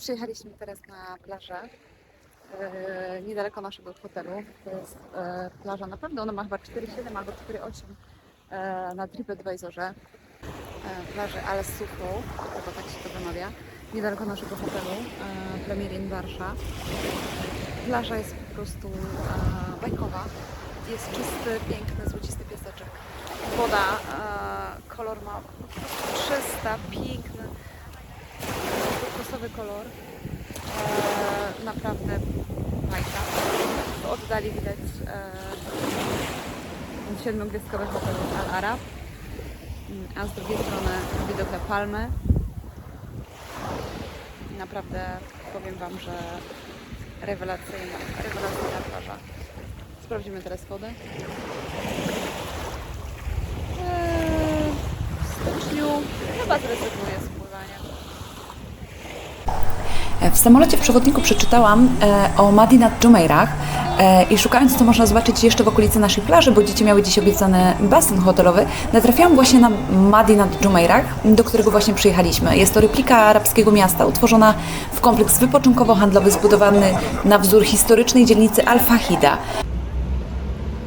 Przyjechaliśmy teraz na plażę e, niedaleko naszego hotelu. To jest e, plaża, naprawdę ona ma chyba 4,7 albo 4,8 e, na TripAdvisorze. E, plaży Al Sufu, chyba tak się to wymawia, niedaleko naszego hotelu e, Premier Inn Warsza. Plaża jest po prostu bajkowa. Jest czysty, piękny, złocisty piaseczek. Woda, kolor ma po prostu czysta, piękny, turkusowy kolor. E, naprawdę bajka. W oddali widać e, siedmiogwiazdkowy hotel Al Arab, a z drugiej strony widok na palmy. Naprawdę powiem Wam, że rewelacyjna, rewelacyjna plaża. Sprawdzimy teraz wodę. Eee, w styczniu chyba zrezygnuję z. W samolocie w przewodniku przeczytałam e, o Madi nad Jumeirah e, i szukając co można zobaczyć jeszcze w okolicy naszej plaży, bo dzieci miały dziś obiecany basen hotelowy, natrafiłam właśnie na Madi nad Jumeirah, do którego właśnie przyjechaliśmy. Jest to replika arabskiego miasta, utworzona w kompleks wypoczynkowo-handlowy zbudowany na wzór historycznej dzielnicy Al-Fahida.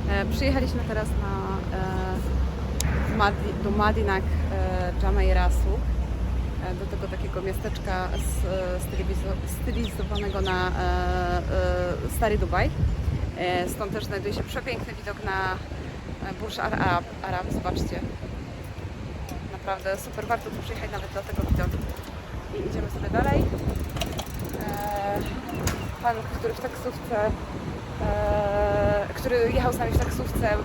E, Przyjechaliśmy teraz na, do Madinak Jamairasu, e, do tego takiego miasteczka e, stylizo- stylizowanego na e, e, Stary Dubaj. E, stąd też znajduje się przepiękny widok na e, Burj Arab. Arab. Zobaczcie. Naprawdę super, warto tu przyjechać nawet do tego widoku. I idziemy sobie dalej. E, pan, który w taksówce e, który jechał z nami w taksówce, mm,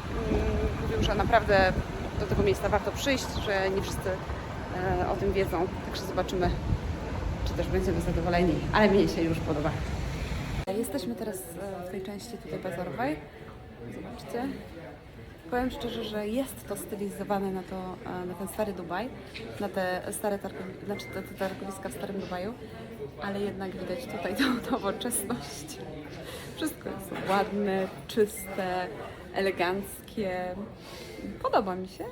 mówił, że naprawdę do tego miejsca warto przyjść, że nie wszyscy e, o tym wiedzą. Także zobaczymy, czy też będziemy zadowoleni. Ale mnie się już podoba. Jesteśmy teraz e, w tej części tutaj bazarowej. Zobaczcie. Powiem szczerze, że jest to stylizowane na, to, e, na ten stary Dubaj, na te stare znaczy te, te targowiska w starym Dubaju, ale jednak widać tutaj tą nowoczesność. Wszystko jest ładne, czyste, eleganckie. Podoba mi się.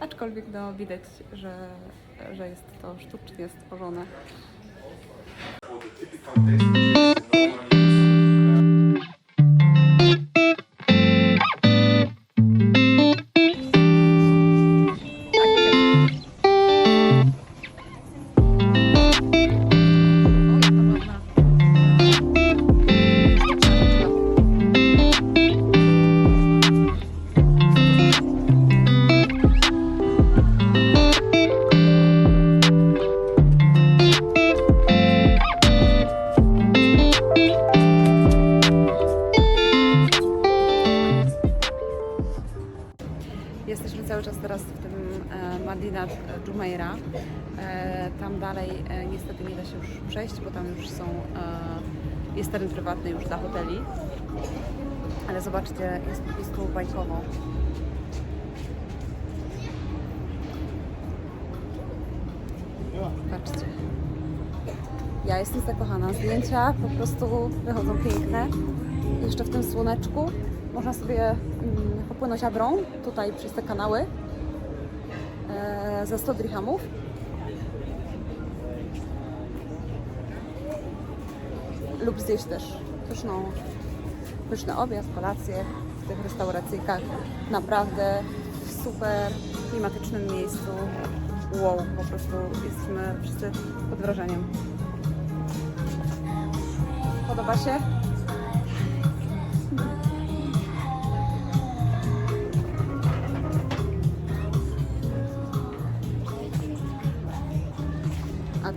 Aczkolwiek no, widać, że, że jest to sztucznie stworzone. Jesteśmy cały czas teraz w tym e, Madina Jumeirah. E, tam dalej e, niestety nie da się już przejść, bo tam już są, e, jest teren prywatny już dla hoteli. Ale zobaczcie, jest po bajkowo. Patrzcie. Ja jestem zakochana. Zdjęcia po prostu wychodzą piękne. Jeszcze w tym słoneczku można sobie mm, popłynąć abrą tutaj przez te kanały e, za 100 dirhamów. Lub zjeść też pyszną, pyszny obiad, kolację w tych restauracyjkach. Naprawdę w super klimatycznym miejscu. Wow, po prostu jesteśmy wszyscy pod wrażeniem. Podoba się?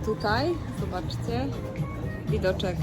Tutaj, zobaczcie, widoczek.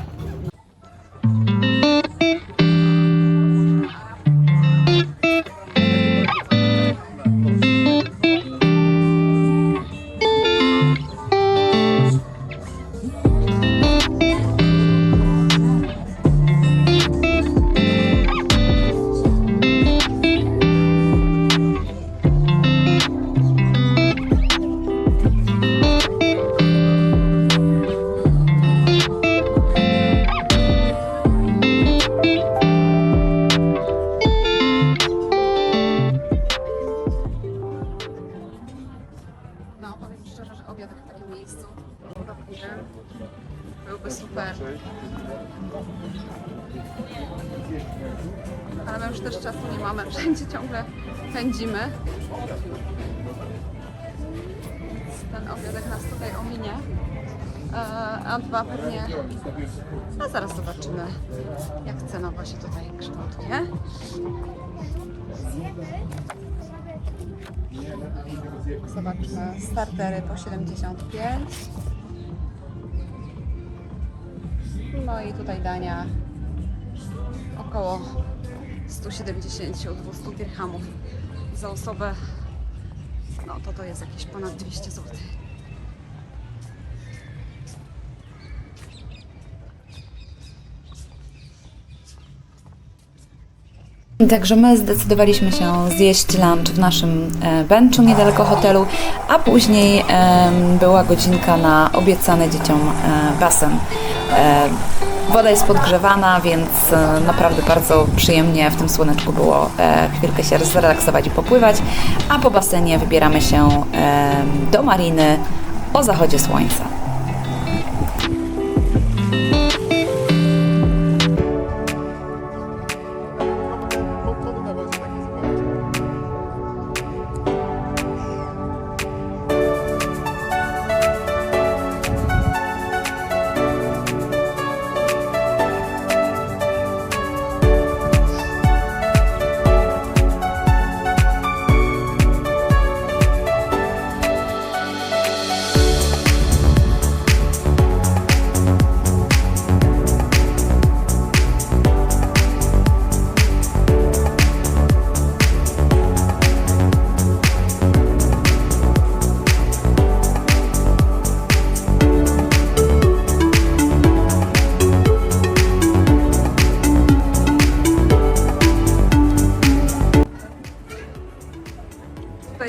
Byłby super. Ale my już też czasu nie mamy, wszędzie ciągle pędzimy. Ten obiadek nas tutaj ominie. E, A dwa pewnie. A zaraz zobaczymy, jak cenowo się tutaj kształtuje. Zobaczmy startery po 75. No i tutaj dania około 170-200 dirhamów za osobę. No to to jest jakieś ponad 200 zł. Także my zdecydowaliśmy się zjeść lunch w naszym e, benchu niedaleko hotelu, a później była godzinka na obiecany dzieciom e, basen. E, Woda jest podgrzewana, więc e, naprawdę bardzo przyjemnie w tym słoneczku było e, chwilkę się zrelaksować i popływać, a po basenie wybieramy się do mariny o zachodzie słońca.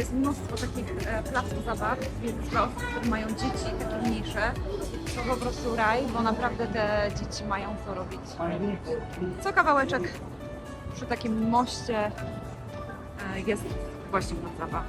Jest mnóstwo takich e, placów zabaw, więc dla osób, które mają dzieci takie mniejsze, to po prostu raj, bo naprawdę te dzieci mają co robić. Co kawałeczek przy takim moście e, jest właśnie plac zabaw.